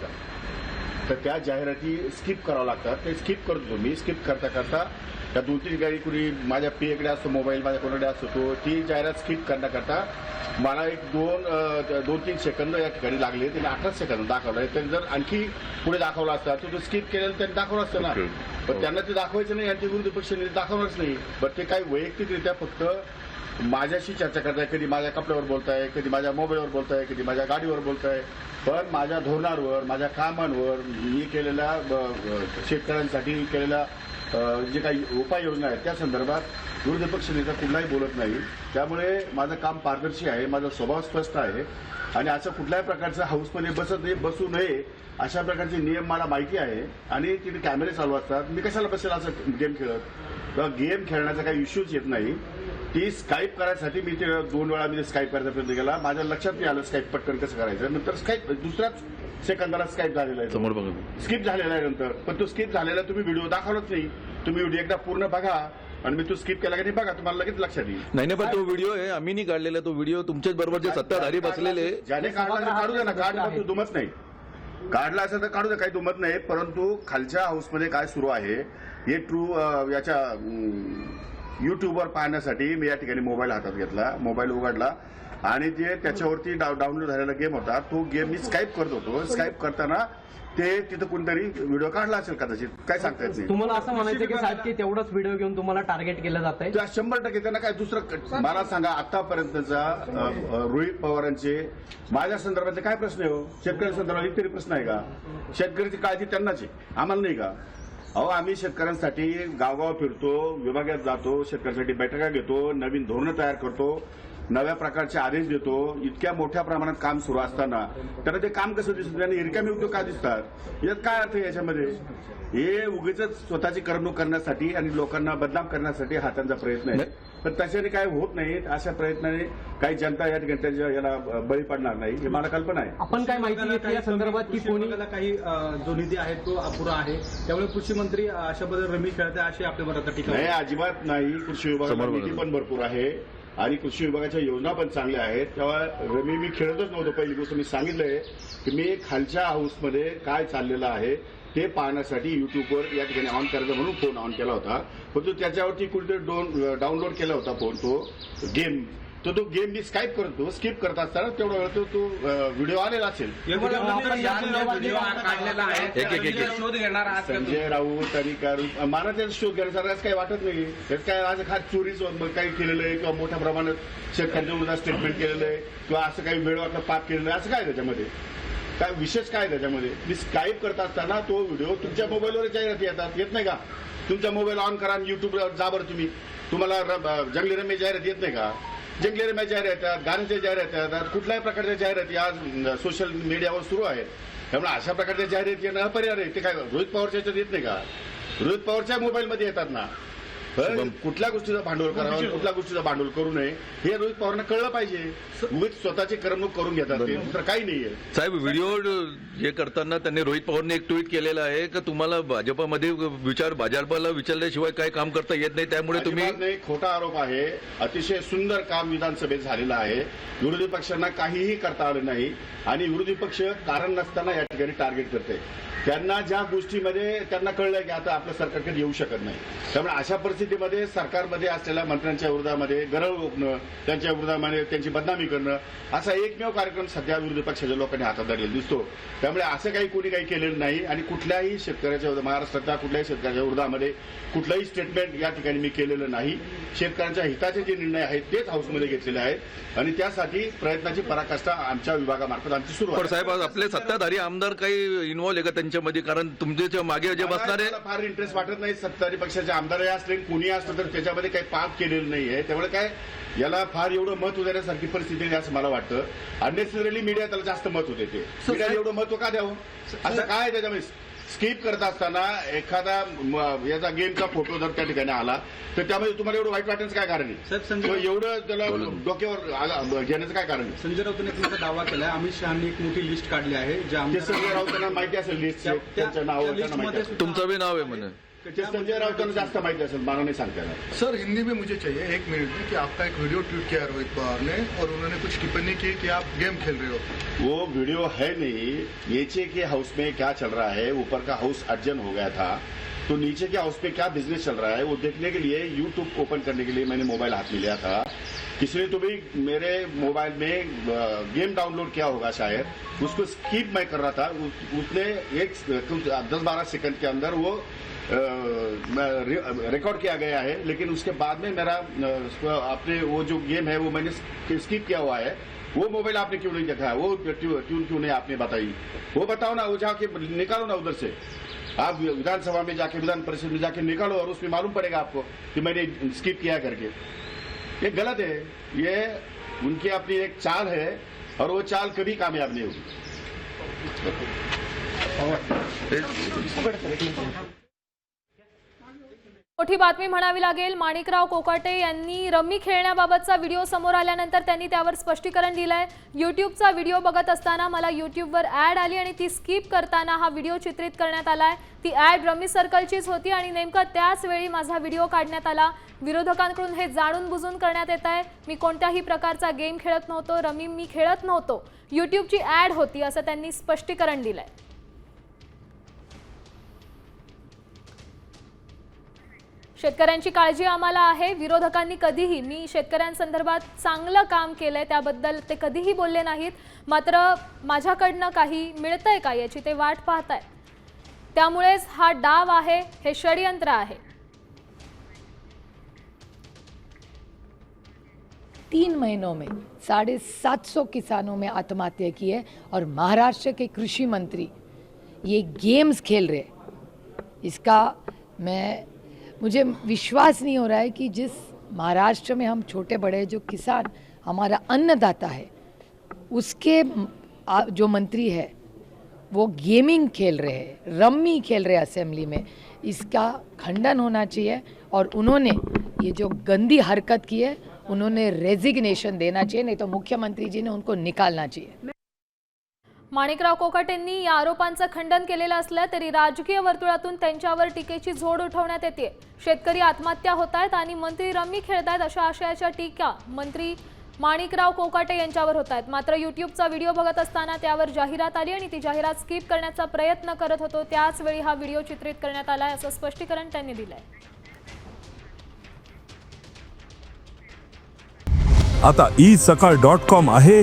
येतात तर त्या जाहिराती स्किप कराव्या लागतात. ते स्किप करतो मी स्किप करता करता त्या दोन तीन गाडी कुणी माझ्या पेकडे असतो मोबाईल माझ्या कोणाकडे असतो तो ती जाहिरात स्किप करता करता मला एक दोन दोन तीन सेकंद या ठिकाणी लागले. त्याने अठरा सेकंद दाखवलं. त्यांनी जर आणखी पुढे दाखवला असता तर तो स्किप केलेलं त्यांनी दाखवलं असतं ना. पण त्यांना ते दाखवायचं नाही यांच्या विरुद्ध पक्षाने दाखवणारच नाही. बरं ते काही वैयक्तिकरित्या फक्त माझ्याशी चर्चा करताय कधी माझ्या कपड्यावर बोलताय कधी माझ्या मोबाईलवर बोलताय कधी माझ्या गाडीवर बोलताय. पण माझ्या धोरणांवर माझ्या कामांवर मी केलेल्या ब- शेतकऱ्यांसाठी केलेल्या जे काही उपाययोजना आहेत त्या संदर्भात विरोधी पक्ष नेता कुठलाही बोलत नाही. त्यामुळे माझं काम पारदर्शी आहे माझा स्वभाव स्पष्ट आहे. आणि असं कुठल्याही प्रकारचं हाऊसमध्ये बसत नाही बसू नये अशा प्रकारचे नियम मला माहिती आहे. आणि तिथे कॅमेरे चालू असतात. मी कशाला बसेल असं गेम खेळत? किंवा गेम खेळण्याचा काही इश्यूच येत नाही. ती स्काईप करायसाठी मी ते दोन वेळा मी स्काईप करायचा प्रयत्न केला. माझ्या लक्षात नाही आलं स्काईप पटकन कसं करायचं. नंतर स्काईप दुसऱ्याच सेकंदाला स्काईप झालेला आहे. समोर बघा. स्किप झालेला आहे नंतर. पण तो स्किप झालेला तुम्ही व्हिडिओ दाखवलाच नाही. तुम्ही व्हिडिओ एकदा पूर्ण बघा. आणि मी तो स्किप केला की नाही बघा तुम्हाला लगेच लक्षात येईल. नाही नाही पण तो व्हिडिओ आहे. आम्ही नाही काढलेला तो व्हिडिओ तुमच्याच बरोबर जे सत्ताधारी बसलेले ज्याने काढला ते काढू द्या ना. काढला तर दुमत नाही. काढला असेल तर काढू द्या. काही दुमत नाही. परंतु खालच्या हाऊसमध्ये काय सुरू आहे? हे ट्रू याच्या युट्यूबवर पाहण्यासाठी मी या ठिकाणी मोबाईल हातात घेतला मोबाईल उघडला. आणि ते त्याच्यावरती डाउनलोड झालेला गेम होता तो गेम मी स्काईप करत होतो. स्काईप करताना ते तिथं कोणतरी व्हिडिओ काढला असेल कदाचित. काय सांगता येत नाही. तुम्हाला असं म्हणायचं की साहेब की तेवढाच व्हिडिओ घेऊन तुम्हाला टार्गेट केलं जात आहे शंभर टक्के त्यांना काय दुसरं मला सांगा आतापर्यंतचा रोहित पवारांचे माझ्या संदर्भातले काय प्रश्न आहे हो? शेतकऱ्यांच्या संदर्भात तरी प्रश्न आहे का? शेतकऱ्याची काळजी त्यांनाच आहे. आम्हाला नाही का? अहो आम्ही शेतकऱ्यांसाठी गावगाव फिरतो विभागात जातो शेतकऱ्यांसाठी बैठका घेतो नवीन धोरणं तयार करतो नव्या प्रकारचे आदेश देतो इतक्या मोठ्या प्रमाणात काम सुरू असताना. त्यांना ते काम कसं दिसत आणि रिकामी उद्योग का दिसतात? यात काय अर्थ आहे याच्यामध्ये? हे उगीच स्वतःची करमणूक करण्यासाठी आणि लोकांना बदनाम करण्यासाठी हा त्यांचा प्रयत्न आहे. पण तशाने काय होत नाही अशा प्रयत्नाने काही जनता या ठिकाणी त्याच्या याला बळी पडणार नाही हे मला कल्पना आहे आपण काय माहिती घेतली या संदर्भात की कोणी काही जो निधी आहे तो अपुरा आहे त्यामुळे कृषी मंत्री अशा पद्धतीने रमेश खेळते अशी आपल्यावर आता टीका नाही. अजिबात नाही कृषी विभागाला बघा. निधी पण भरपूर आहे आणि कृषी विभागाच्या योजना पण चांगल्या आहेत. तेव्हा रमी मी खेळतच नव्हतो पहिली गोष्ट. मी सांगितलंय की मी खालच्या हाऊसमध्ये काय चाललेलं आहे ते पाहण्यासाठी युट्यूबवर या ठिकाणी ऑन करायचं म्हणून फोन ऑन केला होता. पण तो त्याच्यावरती कुठेतरी डाउनलोड केला होता फोन तो. गेम तर तो गेम मी स्काईप करतो स्किप करत असताना तेवढा वेळ तो तो व्हिडिओ आलेला असेल. या व्हिडिओमध्ये या व्हिडिओ काढलेला आहे. एक- एक- एक- एक. शोध घेणार? संजय राऊत आणि मला त्याचा शोध घेण्यासारखं असं काही वाटत नाही त्यात काय आज खास चोरी काही केलेलं आहे किंवा मोठ्या प्रमाणात शेतकऱ्यांच्या स्टेटमेंट केलेलं आहे किंवा असं काही वेळवाटलं पाप केलेलं आहे असं काय त्याच्यामध्ये? काय विशेष काय त्याच्यामध्ये? मी स्काईप करत असताना तो व्हिडिओ तुमच्या मोबाईलवर जाहिराती येतात. येत नाही का? तुमचा मोबाईल ऑन करा आणि युट्यूबवर जा बरं तुम्ही. तुम्हाला जंगली रमे जाहिरात येत नाही का? जंगली रमे जाहिरात येतात गाण्याच्या जाहिराती येतात कुठल्याही प्रकारच्या जाहिराती आज सोशल मीडियावर सुरू आहेत त्यामुळे अशा प्रकारच्या जाहिराती येणं अपरिहार्य आहे. ते काय रोहित पवारच्या याच्यात येत नाही का? रोहित पवारच्या मोबाईलमध्ये येतात ना. कुठल्या गोष्टीचं भांडवल करावं कुठल्या गोष्टीचं भांडवल करू नये हे रोहित पवारांना कळलं पाहिजे. उगीच स्वतःची करमणूक करून घेतात ते दुसरं काही नाहीये. साहेब व्हिडिओ जे करताना त्यांनी रोहित पवारने एक ट्विट केलेलं आहे की तुम्हाला भाजपामध्ये विचार भाजपाला विचारल्याशिवाय काय काम करता येत नाही त्यामुळे तुम्ही खोटा आरोप आहे. अतिशय सुंदर काम विधानसभेत झालेलं आहे. विरोधी पक्षांना काहीही करता आलं नाही आणि विरोधी पक्ष कारण नसताना या ठिकाणी टार्गेट करते त्यांना ज्या गोष्टीमध्ये त्यांना कळलं की आता आपलं सरकारकडे येऊ शकत नाही. त्यामुळे अशा परिस्थितीमध्ये सरकारमध्ये असलेल्या मंत्र्यांच्या विरोधामध्ये गरळ ओकणं त्यांच्या विरोधामध्ये त्यांची बदनामी करणं असा एकमेव कार्यक्रम सध्या विरोधी पक्षाच्या लोकांनी हातात धरलेला दिसतो. त्यामुळे असं काही कोणी काही केलेलं नाही आणि कुठल्याही शेतकऱ्याच्या महाराष्ट्राच्या कुठल्याही शेतकऱ्याच्या विरोधामध्ये कुठलंही स्टेटमेंट या ठिकाणी मी केलेलं नाही. शेतकऱ्यांच्या हिताचे जे निर्णय आहेत तेच हाऊसमध्ये घेतलेले आहेत आणि त्यासाठी प्रयत्नाची पराकाष्ठा आमच्या विभागामार्फत आमची सुरू साहेब आपले सत्ताधारी आमदार काही इन्व्हॉल्व्ह आहे का? त्यांच्यामध्ये कारण तुमच्या मागे जे बसणारे फार इंटरेस्ट वाटत नाही. सत्ताधारी पक्षाचे आमदारही असले कुणी असलं तर त्याच्यामध्ये काही पाप केलेलं नाहीये. त्यामुळे काय याला फार एवढं महत्त्व देण्यासारखी परिस्थिती नाही असं मला वाटतं. अननेसेसरली मीडिया त्याला जास्त महत्त्व देते मीडियाला एवढं महत्त्व का द्यावं? असं काय आहे त्याच्यामध्ये? स्किप करत असताना एखादा याचा गेमचा फोटो जर त्या ठिकाणी आला तर त्यामध्ये तुम्हाला एवढं वाईट वाटण्याचं काय कारण आहे? एवढं त्याला डोक्यावर आला- घेण्याचं काय कारण आहे? संजय राऊतांनी मोठा दावा केलाय. अमित शहानी एक मोठी लिस्ट काढली आहे ज्या संजय राऊतांना माहिती असेल लिस्ट त्या- त्या- त्यांच्या नावावर त्या त्यांना माहिती लिस्टमध्ये असेल. तुमचं बी नाव आहे म्हणे. संजय राऊतांना जास्त माहिती असेल सांगता येणार सर हिंदी में मुझे चाहिए. एक मिनट में कि आपका एक वीडियो ट्वीट किया रोहित पवार ने और उन्होंने कुछ टिप्पणी की कि आप गेम खेल रहे हो। वो वीडियो है नहीं। नीचे के हाउस में क्या चल रहा है? ऊपर का हाउस अर्जन हो गया था। तो नीचे के हाउस में क्या बिजनेस चल रहा है? वो देखने के लिए यूट्यूब ओपन करने के लिए मैंने मोबाइल हाथ में लिया था। ने तो भी मेरे मोबाइल में गेम डाउनलोड किया होगा शायद। उसको स्किप मैं कर रहा था। उसने एक दस बारह सेकंड के अंदर वो रिकॉर्ड किया गया है। लेकिन उसके बाद में मेरा आपने वो जो गेम है वो मैंने स्किप किया हुआ है। वो मोबाइल आपने क्यों नहीं देखा? वो ट्यून क्यों नहीं आपने बताई? वो बताओ ना, वो जाके निकालो ना उधर से। आप विधानसभा में जाके, विधान परिषद में जाके निकालो और उसमें मालूम पड़ेगा आपको कि मैंने स्किप किया करके। ये गलत है। ये उनकी अपनी एक चाल है और वो चाल कभी कामयाब नहीं होगी। मोठी बातमी म्हणावी लागेल. माणिकराव कोकाटे यांनी रमी खेळण्याबाबतचा व्हिडिओ समोर आल्यानंतर त्यांनी त्यावर स्पष्टीकरण दिलंय. युट्यूबचा व्हिडिओ बघत असताना मला युट्यूबवर ॲड आली आणि ती स्किप करताना हा व्हिडिओ चित्रित करण्यात आलाय. ती ॲड रमी सर्कलचीच होती आणि नेमकं त्याच वेळी माझा व्हिडिओ काढण्यात आला. विरोधकांकडून हे जाणून बुजून करण्यात येत आहे. मी कोणत्याही प्रकारचा गेम खेळत नव्हतो. रमी मी खेळत नव्हतो. युट्यूबची ॲड होती असं त्यांनी स्पष्टीकरण दिलंय. शेतकऱ्यांची काळजी आम्हाला आहे. विरोधकांनी कधीही मी शेतकऱ्यांसंदर्भात चांगलं काम केलंय त्याबद्दल ते कधीही बोलले नाहीत. मात्र माझ्याकडनं काही मिळतंय का याची ते वाट पाहतायत त्यामुळेच हा डाव आहे हे षडयंत्र आहे. तीन महीनों में साढ़े सात सौ किसानों में आत्महत्या की है और महाराष्ट्र के कृषी मंत्री ये गेम्स खेल रहे इसका मैं मुझे विश्वास नहीं हो रहा है कि जिस महाराष्ट्र में हम छोटे बड़े जो किसान, हमारा अन्नदाता है, उसके जो मंत्री है, वो गेमिंग खेल रहे हैं, रम्मी खेल रहे हैं असेंबली में। इसका खंडन होना चाहिए और उन्होंने ये जो गंदी हरकत की है, उन्होंने रेजिग्नेशन देना चाहिए, नहीं तो मुख्यमंत्री जी ने उनको निकालना चाहिए। माणिकराव कोकाटेंनी या आरोपांचं खंडन केलेलं असलं तरी राजकीय वर्तुळातून त्यांच्यावर टीकेची झोड उठवण्यात येते. शेतकरी आत्महत्या होत आहेत आणि मंत्री रम्मी खेळतायत अशा आशयाच्या टीका मंत्री माणिकराव कोकाटे यांच्यावर होत आहेत मात्र युट्यूबचा व्हिडिओ बघत असताना त्यावर जाहिरात आली आणि ती जाहिरात स्किप करण्याचा प्रयत्न करत होतो. त्याच वेळी हा व्हिडिओ चित्रित करण्यात आलाय असं स्पष्टीकरण त्यांनी दिलंय. आता ई सकाळ डॉट कॉम आहे.